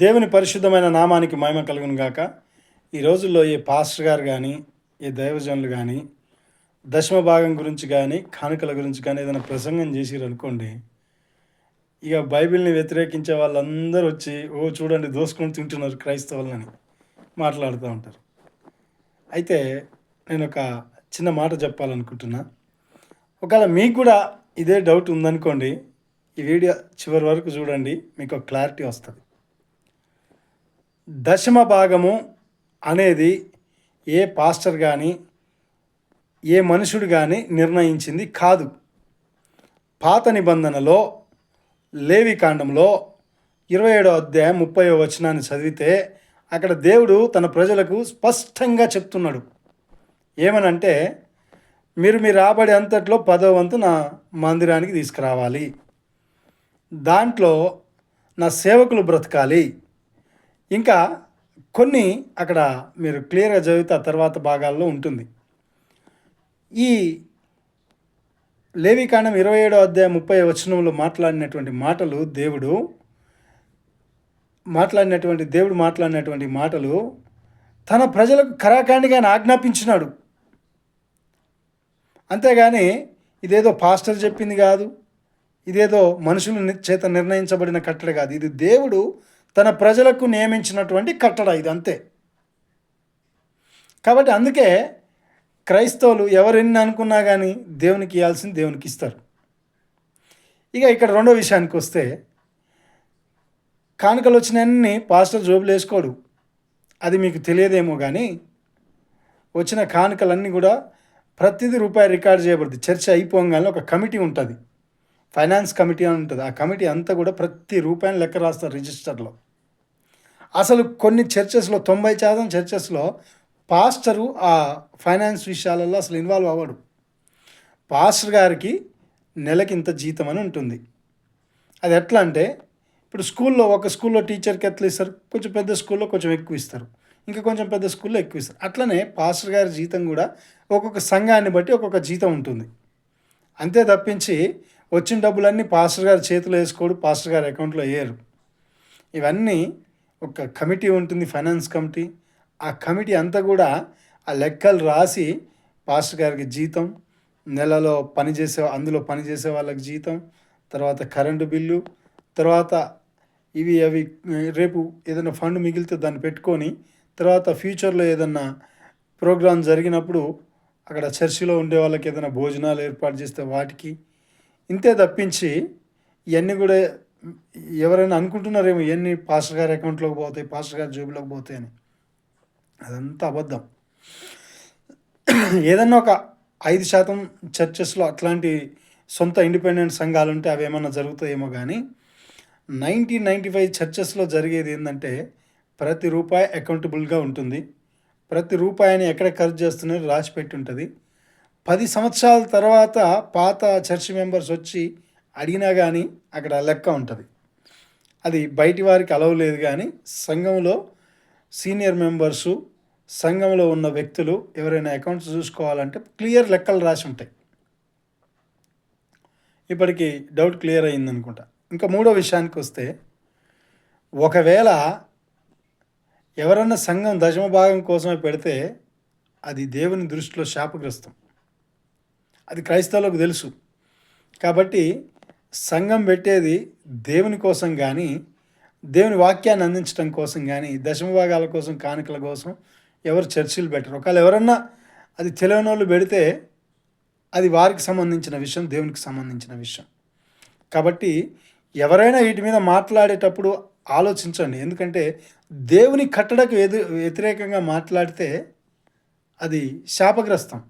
దేవుని పరిశుద్ధమైన నామానికి మహిమ కలుగును గాక. ఈ రోజుల్లో ఏ పాస్టర్ గారు కానీ ఏ దైవజనులు కానీ దశమ భాగం గురించి కానీ కానుకల గురించి కానీ ఏదైనా ప్రసంగం చేసిరు అనుకోండి ఇక బైబిల్ని వ్యతిరేకించే వాళ్ళందరూ వచ్చి ఓ చూడండి దోసుకొని తింటున్నారు క్రైస్తవులని మాట్లాడుతూ ఉంటారు. అయితే నేను ఒక చిన్న మాట చెప్పాలనుకుంటున్నా. ఒకవేళ మీకు కూడా ఇదే డౌట్ ఉందనుకోండి ఈ వీడియో చివరి వరకు చూడండి మీకు ఒక క్లారిటీ వస్తుంది. దశమ భాగము అనేది ఏ పాస్టర్ కానీ ఏ మనుషుడు కానీ నిర్ణయించింది కాదు. పాత నిబంధనలో లేవి కాండంలో ఇరవై ఏడో అధ్యాయం ముప్పై వచనాన్ని చదివితే అక్కడ దేవుడు తన ప్రజలకు స్పష్టంగా చెప్తున్నాడు. ఏమనంటే మీరు మీ రాబడి అంతట్లో పదో వంతు నా మందిరానికి తీసుకురావాలి. దాంట్లో నా సేవకులు బ్రతకాలి. ఇంకా కొన్ని అక్కడ మీరు క్లియర్గా చదివితే ఆ తర్వాత భాగాల్లో ఉంటుంది. ఈ లేవికాండం ఇరవై ఏడో అధ్యాయం ముప్పై వచనంలో మాట్లాడినటువంటి మాటలు దేవుడు మాట్లాడినటువంటి దేవుడు మాట్లాడినటువంటి మాటలు తన ప్రజలకు కరాఖండిగా ఆయన ఆజ్ఞాపించినాడు. అంతేగాని ఇదేదో పాస్టర్ చెప్పింది కాదు ఇదేదో మనుషుల చేత నిర్ణయించబడిన కట్టడ కాదు ఇది దేవుడు తన ప్రజలకు నియమించినటువంటి కట్టడ ఇది అంతే. కాబట్టి అందుకే క్రైస్తవులు ఎవరెన్ని అనుకున్నా కానీ దేవునికి ఇవ్వాల్సింది దేవునికి ఇస్తారు. ఇక ఇక్కడ రెండో విషయానికి వస్తే కానుకలు వచ్చినన్ని పాస్టర్ జోబులు వేసుకోడు. అది మీకు తెలియదేమో కానీ వచ్చిన కానుకలన్నీ కూడా ప్రతిదీ రూపాయి రికార్డ్ చేయబడుతుంది. చర్చ అయిపోగానే ఒక కమిటీ ఉంటుంది. ఫైనాన్స్ కమిటీ అని ఉంటుంది. ఆ కమిటీ అంతా కూడా ప్రతి రూపాయిని లెక్క రాస్తారు రిజిస్టర్లో. అసలు కొన్ని చర్చెస్లో తొంభై శాతం చర్చెస్లో పాస్టరు ఆ ఫైనాన్స్ విషయాలలో అసలు ఇన్వాల్వ్ అవ్వడు. పాస్టర్ గారికి నెలకి ఇంత జీతం అని ఉంటుంది. అది ఎట్లా అంటే ఇప్పుడు స్కూల్లో ఒక స్కూల్లో టీచర్కి ఎట్లా ఇస్తారు? కొంచెం పెద్ద స్కూల్లో కొంచెం ఎక్కువ ఇస్తారు. ఇంకా కొంచెం పెద్ద స్కూల్లో ఎక్కువ ఇస్తారు. అట్లనే పాస్టర్ గారి జీతం కూడా ఒక్కొక్క సంఘాన్ని బట్టి ఒక్కొక్క జీతం ఉంటుంది. అంతే తప్పించి వచ్చిన డబ్బులన్నీ పాస్టర్ గారి చేతిలో వేసుకోడు పాస్టర్ గారి అకౌంట్లో వేయరు. ఇవన్నీ ఒక కమిటీ ఉంటుంది ఫైనాన్స్ కమిటీ. ఆ కమిటీ అంతా కూడా ఆ లెక్కలు రాసి పాస్టర్ గారికి జీతం నెలలో పనిచేసే అందులో పనిచేసే వాళ్ళకి జీతం తర్వాత కరెంటు బిల్లు తర్వాత ఇవి అవి రేపు ఏదైనా ఫండ్ మిగిలితే దాన్ని పెట్టుకొని తర్వాత ఫ్యూచర్లో ఏదన్నా ప్రోగ్రాం జరిగినప్పుడు అక్కడ చర్చిలో ఉండే వాళ్ళకి ఏదైనా భోజనాలు ఏర్పాటు చేస్తే వాటికి. ఇంతే తప్పించి ఇవన్నీ కూడా ఎవరైనా అనుకుంటున్నారేమో ఇవన్నీ పాస్టర్ గారి అకౌంట్లోకి పోతాయి పాస్టర్ గారి జేబులోకి పోతాయి అని. అదంతా అబద్ధం. ఏదన్నా ఒక ఐదు శాతం చర్చెస్లో అట్లాంటి సొంత ఇండిపెండెంట్ సంఘాలు ఉంటే అవి ఏమన్నా జరుగుతాయేమో కానీ నైన్టీన్ నైంటీ ఫైవ్ చర్చెస్లో జరిగేది ఏంటంటే ప్రతి రూపాయి అకౌంటబుల్గా ఉంటుంది. ప్రతి రూపాయిని ఎక్కడ ఖర్చు చేస్తున్నారో రాసి పెట్టి ఉంటుంది. పది సంవత్సరాల తర్వాత పాత చర్చ్ మెంబర్స్ వచ్చి అడిగినా కానీ అక్కడ లెక్క ఉంటుంది. అది బయటి వారికి అలవ్ లేదు కానీ సంఘంలో సీనియర్ మెంబర్సు సంఘంలో ఉన్న వ్యక్తులు ఎవరైనా అకౌంట్స్ చూసుకోవాలంటే క్లియర్ లెక్కలు రాసి ఉంటాయి. ఇప్పటికి డౌట్ క్లియర్ అయింది అనుకుంటా ఇంకా మూడో విషయానికి వస్తే ఒకవేళ ఎవరన్నా సంఘం దశమ భాగం కోసమే పెడితే అది దేవుని దృష్టిలో శాపగ్రస్తం. అది క్రైస్తవులకు తెలుసు. కాబట్టి సంఘం పెట్టేది దేవుని కోసం కానీ దేవుని వాక్యాన్ని అందించడం కోసం కానీ దశమ భాగాల కోసం కానుకల కోసం ఎవరు చర్చిలు పెట్టరు. ఒకవేళ ఎవరన్నా అది తెలియని వాళ్ళు పెడితే అది వారికి సంబంధించిన విషయం దేవునికి సంబంధించిన విషయం. కాబట్టి ఎవరైనా వీటి మీద మాట్లాడేటప్పుడు ఆలోచించండి. ఎందుకంటే దేవుని కట్టడకు ఎదు వ్యతిరేకంగా మాట్లాడితే అది శాపగ్రస్తం.